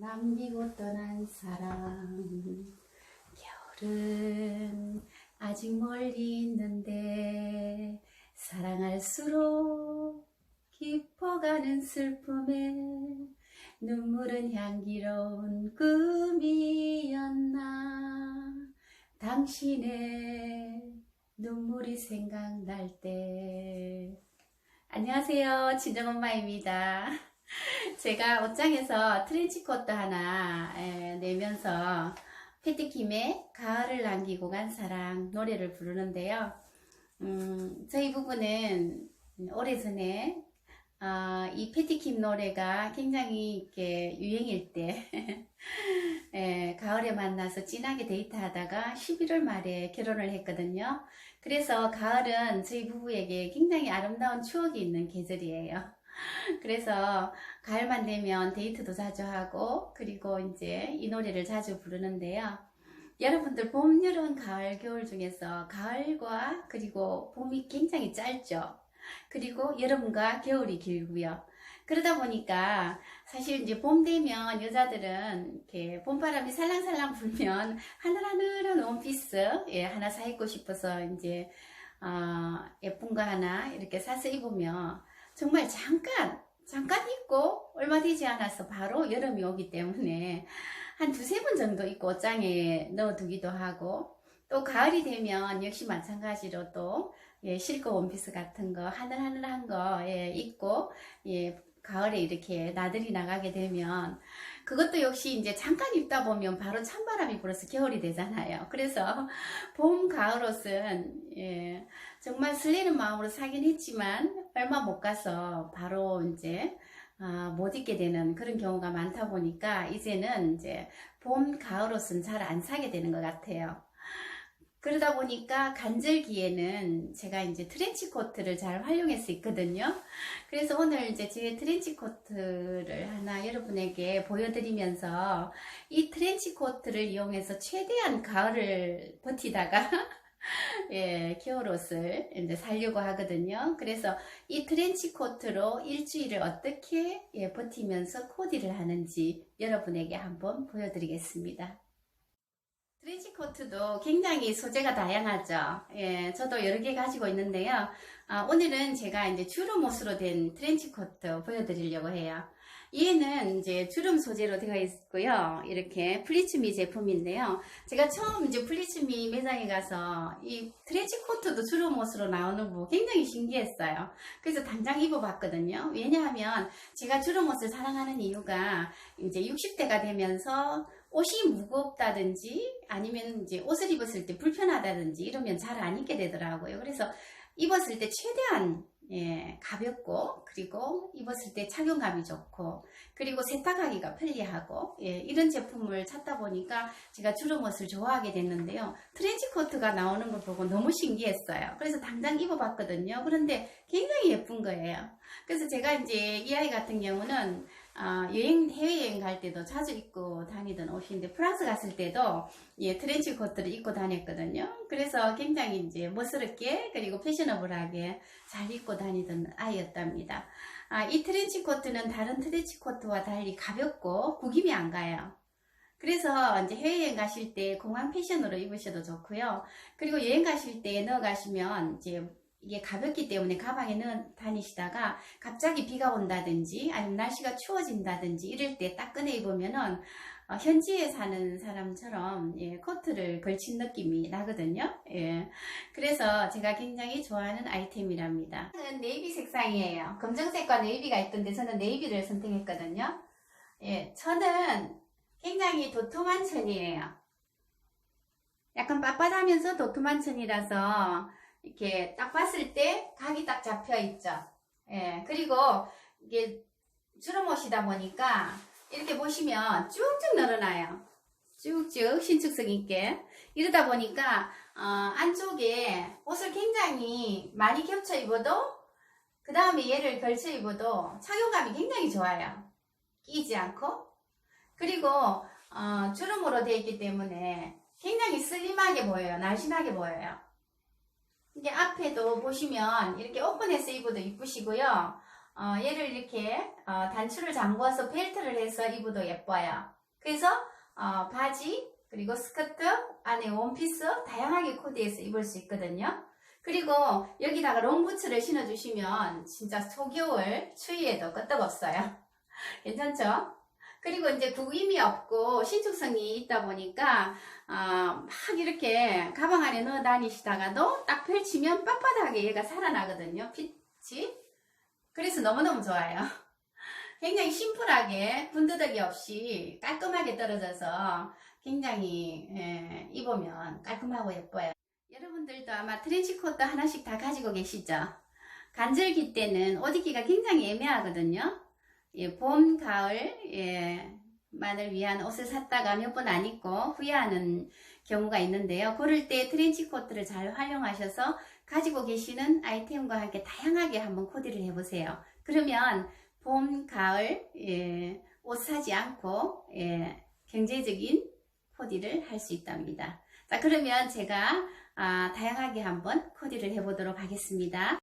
남기고 떠난 사랑 겨울은 아직 멀리 있는데 사랑할수록 깊어가는 슬픔에 눈물은 향기로운 꿈이었나. 당신의 눈물이 생각날 때. 안녕하세요. 친정엄마입니다 제가 옷장에서 트렌치코트 하나 에, 내면서 패티킴의 가을을 남기고 간 사랑 노래를 부르는데요. 음, 저희 부부는 오래전에 어, 이 패티킴 노래가 굉장히 이렇게 유행일 때 에, 가을에 만나서 진하게 데이트하다가 11월 말에 결혼을 했거든요. 그래서 가을은 저희 부부에게 굉장히 아름다운 추억이 있는 계절이에요. 그래서 가을만 되면 데이트도 자주 하고 그리고 이제 이 노래를 자주 부르는데요. 여러분들 봄, 여름, 가을, 겨울 중에서 가을과 그리고 봄이 굉장히 짧죠. 그리고 여름과 겨울이 길고요. 그러다 보니까 사실 이제 봄 되면 여자들은 이렇게 봄바람이 살랑살랑 불면 하늘하늘한 원피스 예, 하나 사 입고 싶어서 이제 어, 예쁜 거 하나 이렇게 사서 입으면 정말 잠깐, 잠깐 입고 얼마 되지 않아서 바로 여름이 오기 때문에 한 두세 번 정도 입고 옷장에 넣어두기도 하고 또 가을이 되면 역시 마찬가지로 또 예, 실크 원피스 같은 거 하늘하늘한 거 예, 입고 예, 가을에 이렇게 나들이 나가게 되면 그것도 역시 이제 잠깐 입다 보면 바로 찬바람이 불어서 겨울이 되잖아요. 그래서 봄, 가을 옷은 예, 정말 설레는 마음으로 사긴 했지만 얼마 못 가서 바로 이제 아, 못 입게 되는 그런 경우가 많다 보니까 이제는 이제 봄, 가을 옷은 잘 안 사게 되는 것 같아요. 그러다 보니까 간절기에는 제가 이제 트렌치 코트를 잘 활용할 수 있거든요. 그래서 오늘 이제 제 트렌치 코트를 하나 여러분에게 보여드리면서 이 트렌치 코트를 이용해서 최대한 가을을 버티다가 예, 겨울 옷을 이제 살려고 하거든요. 그래서 이 트렌치 코트로 일주일을 어떻게 예, 버티면서 코디를 하는지 여러분에게 한번 보여드리겠습니다. 트렌치 코트도 굉장히 소재가 다양하죠. 예, 저도 여러 개 가지고 있는데요. 아, 오늘은 제가 이제 주름 옷으로 된 트렌치 코트 보여드리려고 해요. 얘는 이제 주름 소재로 되어 있고요. 이렇게 플리츠미 제품인데요. 제가 처음 이제 플리츠미 매장에 가서 이 트렌치 코트도 주름 옷으로 나오는 거 굉장히 신기했어요. 그래서 당장 입어봤거든요. 왜냐하면 제가 주름 옷을 사랑하는 이유가 이제 60대가 되면서 옷이 무겁다든지 아니면 이제 옷을 입었을 때 불편하다든지 이러면 잘 안 입게 되더라고요. 그래서 입었을 때 최대한 예, 가볍고 그리고 입었을 때 착용감이 좋고 그리고 세탁하기가 편리하고 예, 이런 제품을 찾다 보니까 제가 주름 옷을 좋아하게 됐는데요. 트렌치 코트가 나오는 걸 보고 너무 신기했어요. 그래서 당장 입어봤거든요. 그런데 굉장히 예쁜 거예요. 그래서 제가 이제 이 아이 같은 경우는 아, 여행 해외여행 갈 때도 자주 입고 다니던 옷인데 프랑스 갔을 때도 예, 트렌치 코트를 입고 다녔거든요. 그래서 굉장히 이제 멋스럽게 그리고 패셔너블하게 잘 입고 다니던 아이였답니다. 아, 이 트렌치 코트는 다른 트렌치 코트와 달리 가볍고 구김이 안 가요. 그래서 이제 해외여행 가실 때 공항 패션으로 입으셔도 좋고요. 그리고 여행 가실 때 넣어 가시면 이제 이게 가볍기 때문에 가방에 넣어 다니시다가 갑자기 비가 온다든지 아니면 날씨가 추워진다든지 이럴 때 딱 꺼내 입으면은 어, 현지에 사는 사람처럼 예, 코트를 걸친 느낌이 나거든요. 예. 그래서 제가 굉장히 좋아하는 아이템이랍니다. 저는 네이비 색상이에요. 검정색과 네이비가 있던데 저는 네이비를 선택했거든요. 예, 저는 굉장히 도톰한 천이에요. 약간 빳빳하면서 도톰한 천이라서 이렇게 딱 봤을 때 각이 딱 잡혀 있죠. 예, 그리고 이게 주름 옷이다 보니까 이렇게 보시면 쭉쭉 늘어나요. 쭉쭉 신축성 있게. 이러다 보니까 어, 안쪽에 옷을 굉장히 많이 겹쳐 입어도 그 다음에 얘를 걸쳐 입어도 착용감이 굉장히 좋아요. 끼지 않고 그리고 어, 주름으로 되어 있기 때문에 굉장히 슬림하게 보여요. 날씬하게 보여요. 이게 앞에도 보시면 이렇게 오픈해서 입어도 이쁘시고요. 어, 얘를 이렇게 어, 단추를 잠궈서 벨트를 해서 입어도 예뻐요. 그래서 어, 바지 그리고 스커트 안에 원피스 다양하게 코디해서 입을 수 있거든요. 그리고 여기다가 롱부츠를 신어주시면 진짜 초겨울 추위에도 끄떡없어요. 괜찮죠? 그리고 이제 구김이 없고 신축성이 있다 보니까 어, 막 이렇게 가방 안에 넣어 다니시다가도 딱 펼치면 빳빳하게 얘가 살아나거든요. 핏이. 그래서 너무너무 좋아요. 굉장히 심플하게 군더더기 없이 깔끔하게 떨어져서 굉장히 예, 입으면 깔끔하고 예뻐요. 여러분들도 아마 트렌치코트 하나씩 다 가지고 계시죠? 간절기 때는 옷 입기가 굉장히 애매하거든요. 예, 봄, 가을, 예, 만을 위한 옷을 샀다가 몇 번 안 입고 후회하는 경우가 있는데요. 그럴 때 트렌치 코트를 잘 활용하셔서 가지고 계시는 아이템과 함께 다양하게 한번 코디를 해보세요. 그러면 봄, 가을, 예, 옷 사지 않고, 예, 경제적인 코디를 할 수 있답니다. 자, 그러면 제가 아, 다양하게 한번 코디를 해보도록 하겠습니다.